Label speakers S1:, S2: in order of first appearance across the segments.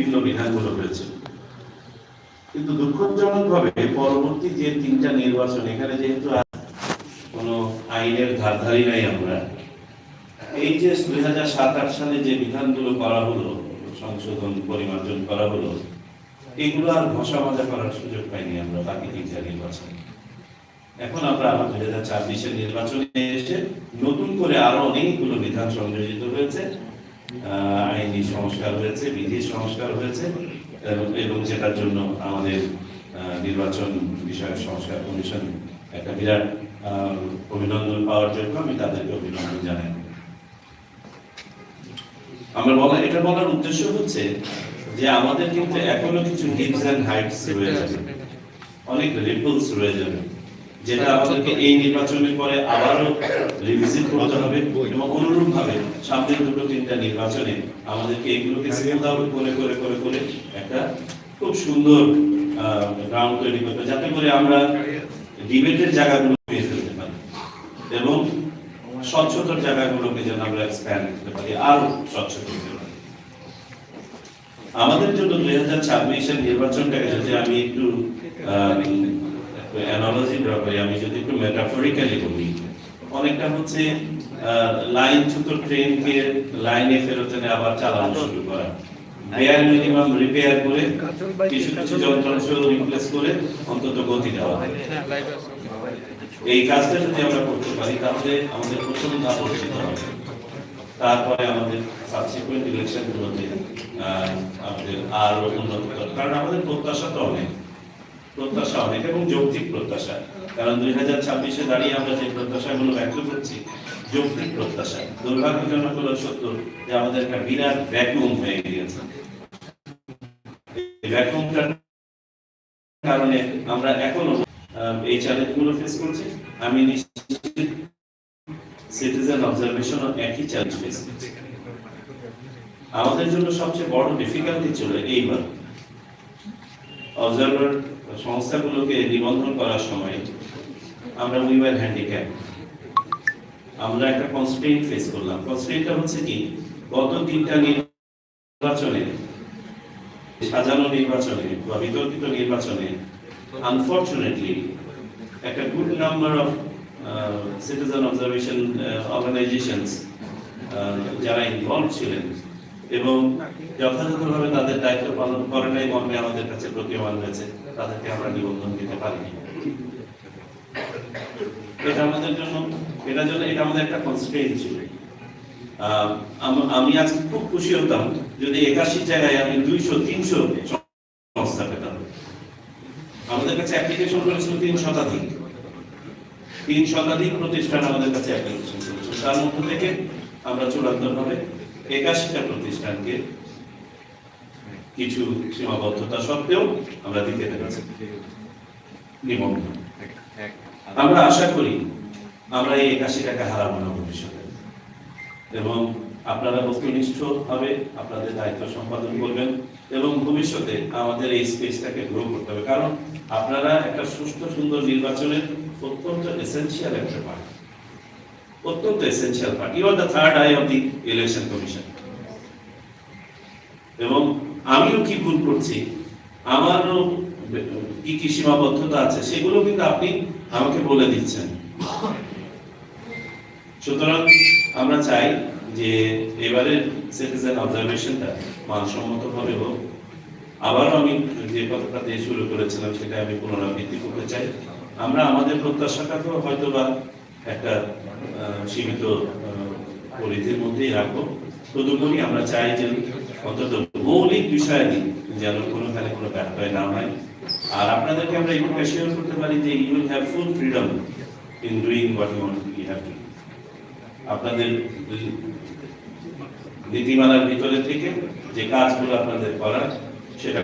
S1: ভিন্ন বিধানগুলো হয়েছে কিন্তু দুঃখজনকভাবে পরবর্তী যে তিনটা নির্বাচন, এখানে যেহেতু কোনো আইনের ধারধারি নাই আমরা এই যে দুই হাজার সাত আট সালে যে বিধানগুলো করা হলো, সংশোধন, পরিমার্জন করা হলো, এগুলো আর ঘষা মাজা করার সুযোগ পাইনি আমরা, বাকি তিনটা নির্বাচন। এখন আমরা আবার দুই হাজার ছাব্বিশের নির্বাচনে এসে নতুন করে আরও অনেকগুলো বিধান সংযোজিত হয়েছে। আইনি সংস্কার হয়েছে, বিধি সংস্কার হয়েছে, এবং- যেটার জন্য আমাদের নির্বাচন বিষয়ক সংস্কার কমিশন একটা বিরাট অভিনন্দন পাওয়ার জন্য আমি তাদেরকে অভিনন্দন জানাই। আমরা বলা এটা বলার উদ্দেশ্য হচ্ছে যে আমাদের কিন্তু এখনও কিছু হিপস এন্ড হাইটস রয়ে যাবে। অনেক রিপলস রয়ে যাবে। যেটা আমাদেরকে এই নির্বাচনের পরে আবারও রিভিজিট করতে হবে এবং অনুরূপ ভাবে সামনের দুটো তিনটা নির্বাচনে আমাদেরকে এগুলোকে স্কেল করে করে করে করে একটা খুব সুন্দর গ্রাউন্ড তৈরি করতে যাতে করে আমরা ডিবেটের জায়গাগুলো পেয়ে ফেলতে পারি এবং স্বচ্ছতার জায়গাগুলোকে যেন আমরা এক্সপ্যান্ড করতে পারি আরও স্বচ্ছ করতে আমাদের জন্য দুই হাজার ছাব্বিশের নির্বাচনটাকে যদি আমি একটু অ্যানালজি ড্র করি আমি যদি একটু মেটাফরিক্যালি বলি অনেকটা হচ্ছে লাইন ছোট ট্রেনকে লাইনে ফেরত এনে আবার চালানো শুরু করা। বেয়ার মিনিমাম রিপেয়ার করে কিছু কিছু যন্ত্রাংশ রিপ্লেস করে অন্তত গতি দেওয়া। এই কাজটা যদি আমরা করতে পারি তাহলে আমাদের প্রথম ধাপ অর্জিত হবে। তারপরে আমাদের সাবসিকুয়েন্ট ইলেকশন গুলোতে আহ, আমাদের আরও উন্নত কারণ আমাদের প্রত্যাশা তো অনেক। প্রত্যাশা অনেক এবং যৌক্তিক প্রত্যাশা। কারণ দুই হাজার ছাব্বিশে দাঁড়িয়ে আমরা যে প্রত্যাশাগুলো ব্যক্ত করছি, যৌক্তিক প্রত্যাশা। দুর্ভাগ্যজনক হলো সত্য যে আমাদের একটা বিরাট ভ্যাকুম হয়ে গিয়েছে। কারণে আমরা এখনও এই ফেস করছি। আমি নিশ্চিত সিটিজেন একই চ্যালেঞ্জ ফেস করছি। আমাদের জন্য সবচেয়ে বড় ডিফিকাল্টি ছিল এইবার। অবজারভার সংস্থাগুলোকে নিবন্ধন করার সময় আমরা উই ওয়ার হ্যান্ডিক্যাপ। আমরা একটা কনস্ট্রেইন ফেস করলাম। কনস্ট্রেইনটা হচ্ছে কি, গত তিনটা নির্বাচনে, সাজানো নির্বাচনে বা বিতর্কিত নির্বাচনে আনফরচুনেটলি একটা good number of citizen observation organisations যারা ইনভলভ ছিলেন এবং যথাযথভাবে তাদের দায়িত্ব পালন করে নাই মর্মে আমাদের কাছে প্রতীয়মান হয়েছে তাদেরকে আমরা নিবন্ধন দিতে পারিনি এটা আমাদের জন্য এটা জন্য এটা আমাদের একটা ছিল। আমি খুব খুশি হতাম যদি একাশি জায়গায় আমি দুইশো, তিনশো সংস্থা পেতাম। আমাদের কাছে অ্যাপ্লিকেশন করেছিল তিন শতাধিক। তিন শতাধিক প্রতিষ্ঠান আমাদের কাছে অ্যাপ্লিকেশন করেছিল। তার মধ্যে থেকে আমরা চূড়ান্ত ভাবে একাশিটা প্রতিষ্ঠানকে কিছু সীমাবদ্ধতা সত্ত্বেও আমরা দিতে পেরেছি। নিবন্ধন। আমরা আশা করি আমরা এই একাশি টাকা হারাবো না ভবিষ্যতে এবং আপনারা বস্তুনিষ্ঠ হবে, আপনাদের দায়িত্ব সম্পাদন করবেন এবং ভবিষ্যতে আমাদের এই স্পেসটাকে গ্রো করতে হবে। কারণ আপনারা একটা সুস্থ সুন্দর নির্বাচনের অত্যন্ত এসেন্সিয়াল একটা পার্ট অত্যন্ত essential part you are the third eye of the election commission এবং আমিও কি ভুল করছি? আমারও কি কি সীমাবদ্ধতা আছে, সেগুলো কিন্তু আপনি আমাকে বলে দিচ্ছেন। সুতরাং আমরা চাই যে এবারের সিটিজেন অবজারভেশনটা মানসম্মত ভাবে হোক। আবারও আমি যে কথাটা দিয়ে শুরু করেছিলাম, সেটা আমি পুনরাবৃত্তি করতে চাই। আমরা আমাদের প্রত্যাশাটাকেও হয়তো বা একটা সীমিত পরিধির মধ্যেই রাখব। তদুপরি আমরা চাই যে অন্তত মৌলিক বিষয়ে যেন কোনোখানে কোনো ব্যর্থয় না হয়। আর আপনাদেরকে আমরা একটু অ্যাসিওর করতে পারি যে you will have full freedom in doing what you want you have আপনাদের নীতিমালার ভিতরে থেকে যে কাজগুলো আপনাদের করার, সেটা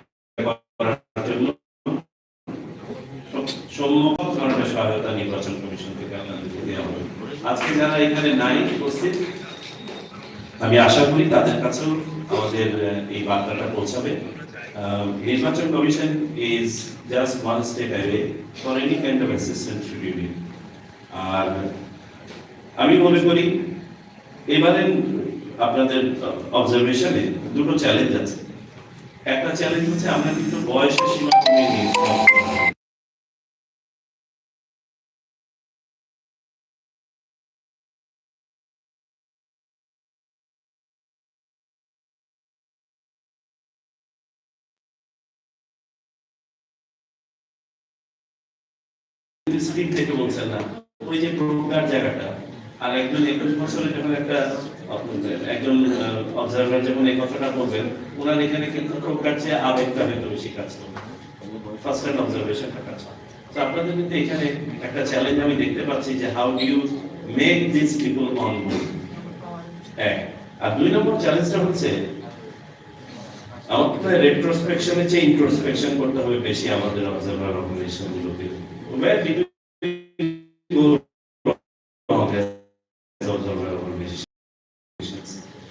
S1: করার জন্য সম্মুখ ধরনের সহায়তা নির্বাচন কমিশন থেকে আপনাদেরকে দেওয়া হবে। আজকে যারা এখানে নাই উপস্থিত আমি আশা করি তাদের কাছেও আমাদের এই বার্তাটা পৌঁছাবে। নির্বাচন commission is just one step away for any kind of assistant আর আমি মনে করি, এবারে আপনাদের অবজারভেশনে দুটো চ্যালেঞ্জ আছে। একটা চ্যালেঞ্জ হচ্ছে আমরা কিন্তু বয়সের সীমা কমিয়ে দিয়েছি স্ক্রিন থেকে বলছেন না। ওই যে প্রকার জায়গাটা। আর একজন একুশ যখন একটা, একজন অবজারভার যখন এই কথাটা বলবেন, ওনার এখানে কিন্তু প্রকার চেয়ে আবেগটা হয়তো বেশি কাজ করবে ফার্স্ট হ্যান্ড অবজারভেশনটা কাজ আপনাদের কিন্তু এখানে একটা চ্যালেঞ্জ আমি দেখতে পাচ্ছি যে how do you make this people on board এক। আর দুই নম্বর চ্যালেঞ্জটা হচ্ছে আমাদের রেট্রোস্পেকশনের চেয়ে ইন্ট্রোস্পেকশন করতে হবে বেশি আমাদের অবজারভার অর্গানাইজেশন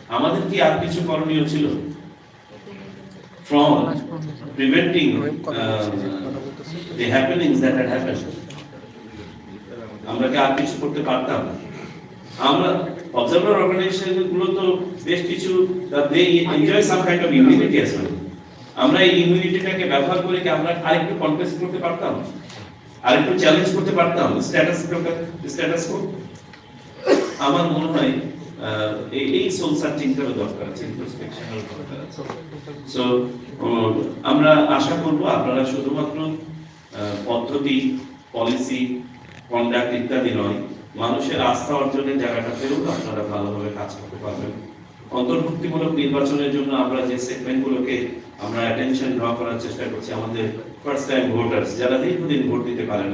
S1: আমাদের কি আর কিছু করণীয় ছিল? Uh, আমরা কি আর কিছু করতে পারতাম? আমরা অবজারভার অর্গানাইজেশনগুলো তো বেশ কিছু they enjoy some kind of immunity আমরা এই ইমিউনিটিটাকে ব্যবহার করে কি আমরা আরেকটু কন্টেস্ট করতে পারতাম? আরেকটু চ্যালেঞ্জ করতে পারতাম। স্ট্যাটাস স্ট্যাটাস কো আমার মনে হয় এই সোল সার্চিংটারও দরকার আছে আছে। সো আমরা আশা করব আপনারা শুধুমাত্র পদ্ধতি পলিসি কন্ডাক্ট ইত্যাদি নয়, মানুষের আস্থা অর্জনের জায়গাটাতেও আপনারা ভালোভাবে কাজ করতে পারবেন। অন্তর্ভুক্তিমূলক নির্বাচনের জন্য আমরা যে সেগমেন্টগুলোকে আমরা অ্যাটেনশন ড্র করার চেষ্টা করছি, আমাদের ফার্স্ট টাইম ভোটার্স যারা দীর্ঘদিন ভোট দিতে পারেন